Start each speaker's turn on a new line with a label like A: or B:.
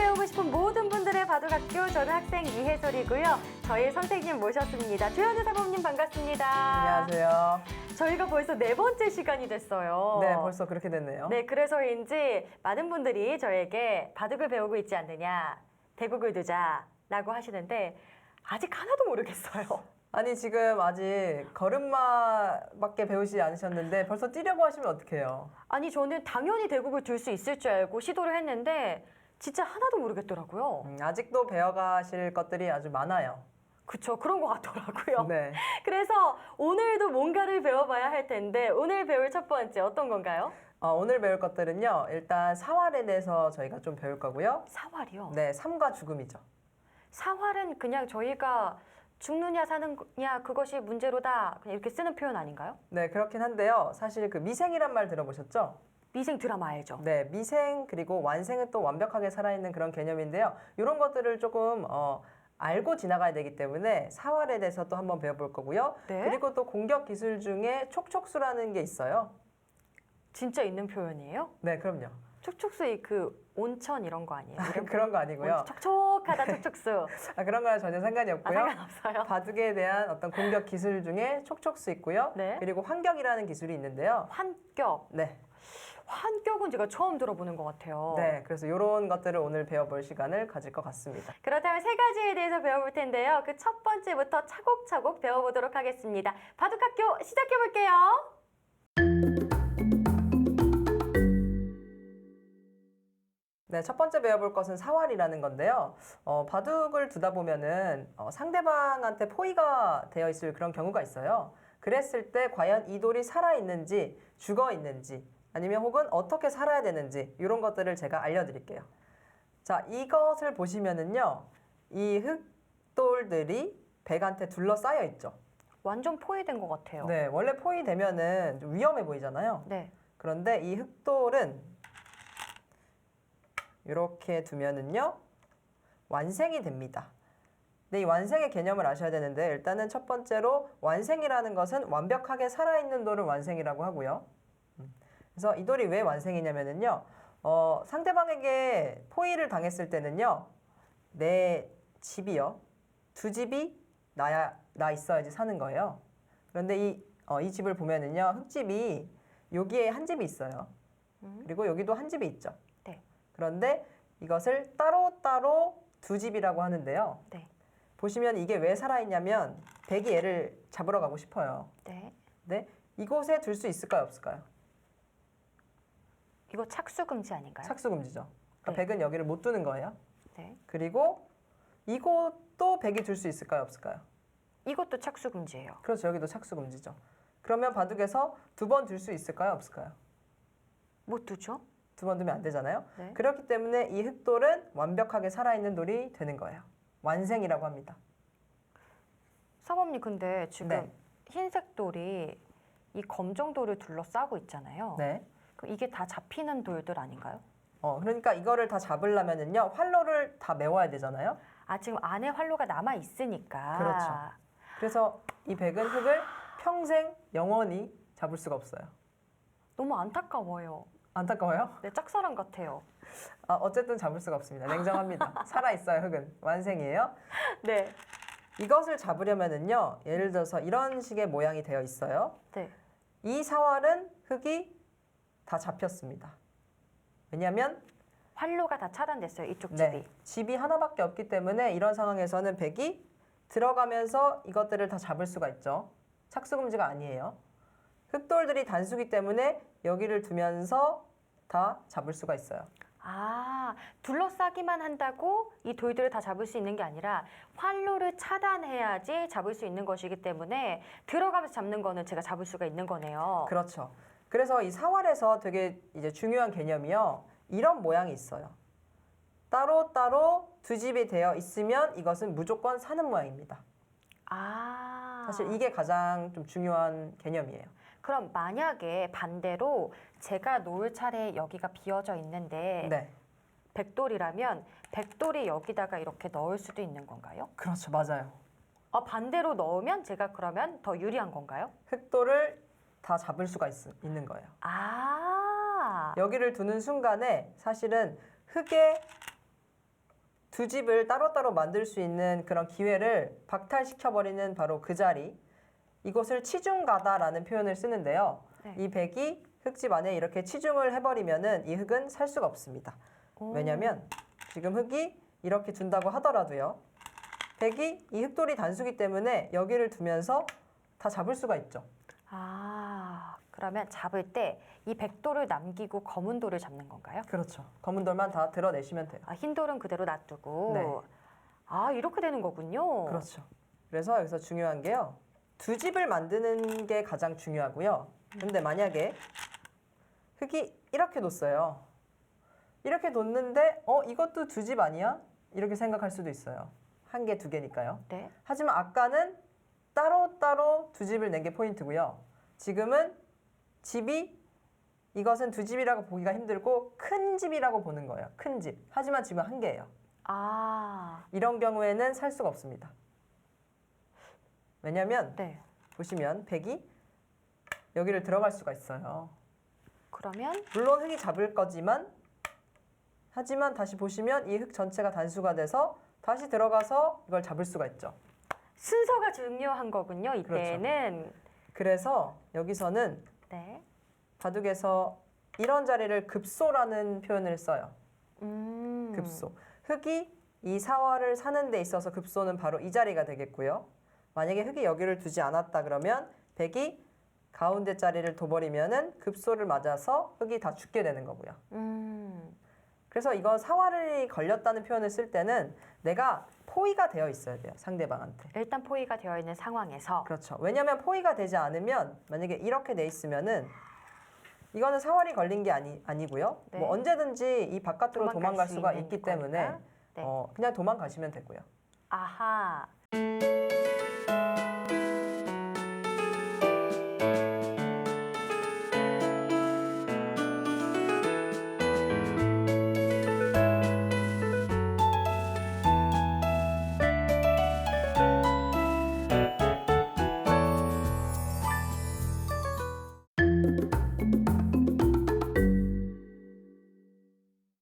A: 배우고 싶은 모든 분들의 바둑학교 저는 학생 이혜솔이고요. 저희 선생님 모셨습니다. 조현우 사범님 반갑습니다.
B: 안녕하세요.
A: 저희가 벌써 네 번째 시간이 됐어요.
B: 네, 벌써 그렇게 됐네요.
A: 네, 그래서인지 많은 분들이 저에게 바둑을 배우고 있지 않느냐, 대국을 두자라고 하시는데 아직 하나도 모르겠어요.
B: 아니 지금 아직 걸음마밖에 배우지 않으셨는데 벌써 뛰려고 하시면 어떡해요?
A: 아니 저는 당연히 대국을 둘 수 있을 줄 알고 시도를 했는데 진짜 하나도 모르겠더라고요.
B: 음, 아직도 배워가실 것들이 아주 많아요.
A: 그쵸, 그런 것 같더라고요.
B: 네.
A: 그래서 오늘도 뭔가를 배워봐야 할 텐데 오늘 배울 첫 번째 어떤 건가요?
B: 어, 오늘 배울 것들은요. 일단 사활에 대해서 저희가 좀 배울 거고요.
A: 사활이요.
B: 네, 삶과 죽음이죠.
A: 사활은 그냥 저희가 죽느냐 사느냐 그것이 문제로다 그냥 이렇게 쓰는 표현 아닌가요?
B: 네, 그렇긴 한데요. 사실 그 미생이란 말 들어보셨죠?
A: 미생 드라마 알죠?
B: 네, 미생 그리고 완생은 또 완벽하게 살아있는 그런 개념인데요. 이런 것들을 조금 어, 알고 지나가야 되기 때문에 사활에 대해서 또 한번 배워볼 거고요.
A: 네.
B: 그리고 또 공격 기술 중에 촉촉수라는 게 있어요.
A: 진짜 있는 표현이에요?
B: 네, 그럼요.
A: 촉촉수의 그 온천 이런 거 아니에요? 이름
B: 그런 거 아니고요.
A: 온- 촉촉하다 촉촉수.
B: 아, 그런 거랑 전혀 상관이
A: 아,
B: 없고요.
A: 상관없어요.
B: 바둑에 대한 어떤 공격 기술 중에 촉촉수 있고요.
A: 네.
B: 그리고 환격이라는 기술이 있는데요.
A: 환격.
B: 네.
A: 환격은 제가 처음 들어보는 것 같아요.
B: 네. 그래서 이런 것들을 오늘 배워볼 시간을 가질 것 같습니다.
A: 그렇다면 세 가지에 대해서 배워볼 텐데요. 그 첫 번째부터 차곡차곡 배워보도록 하겠습니다. 바둑학교 시작해볼게요.
B: 네, 첫 번째 배워볼 것은 사활이라는 건데요. 어, 바둑을 두다 보면은 어, 상대방한테 포위가 되어 있을 그런 경우가 있어요. 그랬을 때 과연 이 돌이 살아 있는지 죽어 있는지 아니면 혹은 어떻게 살아야 되는지 이런 것들을 제가 알려드릴게요. 자, 이것을 보시면은요, 이 흑돌들이 백한테 둘러싸여 있죠.
A: 완전 포위된 것 같아요.
B: 네, 원래 포위되면은 좀 위험해 보이잖아요.
A: 네.
B: 그런데 이 흑돌은 이렇게 두면은요 완생이 됩니다. 근데 이 완생의 개념을 아셔야 되는데 일단은 첫 번째로 완생이라는 것은 완벽하게 살아있는 돌을 완생이라고 하고요. 음. 그래서 이 돌이 왜 완생이냐면은요 어, 상대방에게 포위를 당했을 때는요 내 집이요 두 집이 나야 나 있어야지 사는 거예요. 그런데 이, 어, 이 집을 보면은요 흑집이 여기에 한 집이 있어요.
A: 음.
B: 그리고 여기도 한 집이 있죠.
A: 네.
B: 그런데 이것을 따로따로 두 집이라고 하는데요.
A: 네.
B: 보시면 이게 왜 살아있냐면 백이 얘를 잡으러 가고 싶어요.
A: 네.
B: 네? 이곳에 둘 수 있을까요? 없을까요?
A: 이거 착수 금지 아닌가요?
B: 착수 금지죠. 그러니까
A: 네.
B: 백은 여기를 못 두는 거예요.
A: 네.
B: 그리고 이곳도 백이 둘 수 있을까요? 없을까요?
A: 이것도 착수 금지예요.
B: 그렇죠. 여기도 착수 금지죠. 그러면 바둑에서 두 번 둘 수 있을까요? 없을까요?
A: 못 두죠?
B: 두 번 두면 안 되잖아요.
A: 네.
B: 그렇기 때문에 이 흑돌은 완벽하게 살아있는 돌이 되는 거예요. 완생이라고 합니다.
A: 사범님 근데 지금
B: 네.
A: 흰색 돌이 이 검정 돌을 둘러싸고 있잖아요.
B: 네.
A: 그럼 이게 다 잡히는 돌들 아닌가요?
B: 어, 그러니까 이거를 다 잡으려면은요, 활로를 다 메워야 되잖아요.
A: 아 지금 안에 활로가 남아 있으니까.
B: 그렇죠. 그래서 이 백은 흑을 평생 영원히 잡을 수가 없어요.
A: 너무 안타까워요.
B: 안타까워요?
A: 네, 짝사랑 같아요.
B: 아, 어쨌든 잡을 수가 없습니다. 냉정합니다. 살아 있어요, 흑은. 완생이에요.
A: 네.
B: 이것을 잡으려면은요, 예를 들어서 이런 식의 모양이 되어 있어요.
A: 네.
B: 이 사활은 흑이 다 잡혔습니다. 왜냐하면
A: 활로가 다 차단됐어요. 이쪽 집이.
B: 네, 집이 하나밖에 없기 때문에 이런 상황에서는 백이 들어가면서 이것들을 다 잡을 수가 있죠. 착수금지가 아니에요. 흑돌들이 단수기 때문에 여기를 두면서 다 잡을 수가 있어요.
A: 아, 둘러싸기만 한다고 이 돌들을 다 잡을 수 있는 게 아니라 활로를 차단해야지 잡을 수 있는 것이기 때문에 들어가면서 잡는 거는 제가 잡을 수가 있는 거네요.
B: 그렇죠. 그래서 이 사활에서 되게 이제 중요한 개념이요. 이런 모양이 있어요. 따로 따로 두 집이 되어 있으면 이것은 무조건 사는 모양입니다.
A: 아.
B: 사실 이게 가장 좀 중요한 개념이에요.
A: 그럼 만약에 반대로 제가 놓을 차례에 여기가 비어져 있는데
B: 네.
A: 백돌이라면 백돌이 여기다가 이렇게 넣을 수도 있는 건가요?
B: 그렇죠. 맞아요.
A: 아, 반대로 넣으면 제가 그러면 더 유리한 건가요?
B: 흑돌을 다 잡을 수가 있, 있는 거예요.
A: 아.
B: 여기를 두는 순간에 사실은 흑의 두 집을 따로따로 만들 수 있는 그런 기회를 박탈시켜버리는 바로 그 자리. 이곳을 치중가다라는 표현을 쓰는데요.
A: 네.
B: 이 백이 흙집 안에 이렇게 치중을 해버리면은 이 흙은 살 수가 없습니다.
A: 오.
B: 왜냐하면 지금 흙이 이렇게 둔다고 하더라도요. 백이 이 흙돌이 단수기 때문에 여기를 두면서 다 잡을 수가 있죠.
A: 아, 그러면 잡을 때 이 백돌을 남기고 검은 돌을 잡는 건가요?
B: 그렇죠. 검은 돌만 다 드러내시면 돼요.
A: 아, 흰 돌은 그대로 놔두고.
B: 네.
A: 아, 이렇게 되는 거군요.
B: 그렇죠. 그래서 여기서 중요한 게요. 두 집을 만드는 게 가장 중요하고요. 근데 만약에 흙이 이렇게 놓았어요. 이렇게 놓는데 어 이것도 두 집 아니야? 이렇게 생각할 수도 있어요. 한 개, 두 개니까요.
A: 네.
B: 하지만 아까는 따로따로 두 집을 낸 게 포인트고요. 지금은 집이 이것은 두 집이라고 보기가 힘들고 큰 집이라고 보는 거예요. 큰 집. 하지만 지금 한 개예요.
A: 아,
B: 이런 경우에는 살 수가 없습니다. 왜냐하면
A: 네.
B: 보시면 백이 여기를 들어갈 수가 있어요.
A: 그러면
B: 물론 흙이 잡을 거지만 하지만 다시 보시면 이 흙 전체가 단수가 돼서 다시 들어가서 이걸 잡을 수가 있죠.
A: 순서가 중요한 거군요.
B: 그렇죠.
A: 이때는.
B: 그래서 여기서는
A: 네.
B: 바둑에서 이런 자리를 급소라는 표현을 써요.
A: 음.
B: 급소. 흙이 이 사화를 사는 데 있어서 급소는 바로 이 자리가 되겠고요. 만약에 흙이 여기를 두지 않았다 그러면 백이 가운데 자리를 둬버리면은 급소를 맞아서 흙이 다 죽게 되는 거고요.
A: 음.
B: 그래서 이건 사활이 걸렸다는 표현을 쓸 때는 내가 포위가 되어 있어야 돼요. 상대방한테.
A: 일단 포위가 되어 있는 상황에서
B: 그렇죠. 왜냐하면 포위가 되지 않으면 만약에 이렇게 돼 있으면은 이거는 사활이 걸린 게 아니 아니고요.
A: 네.
B: 뭐 언제든지 이 바깥으로
A: 도망갈
B: 도망갈
A: 수
B: 수가 있기 때문에
A: 거니까. 네.
B: 어, 그냥 도망가시면 되고요.
A: 아하.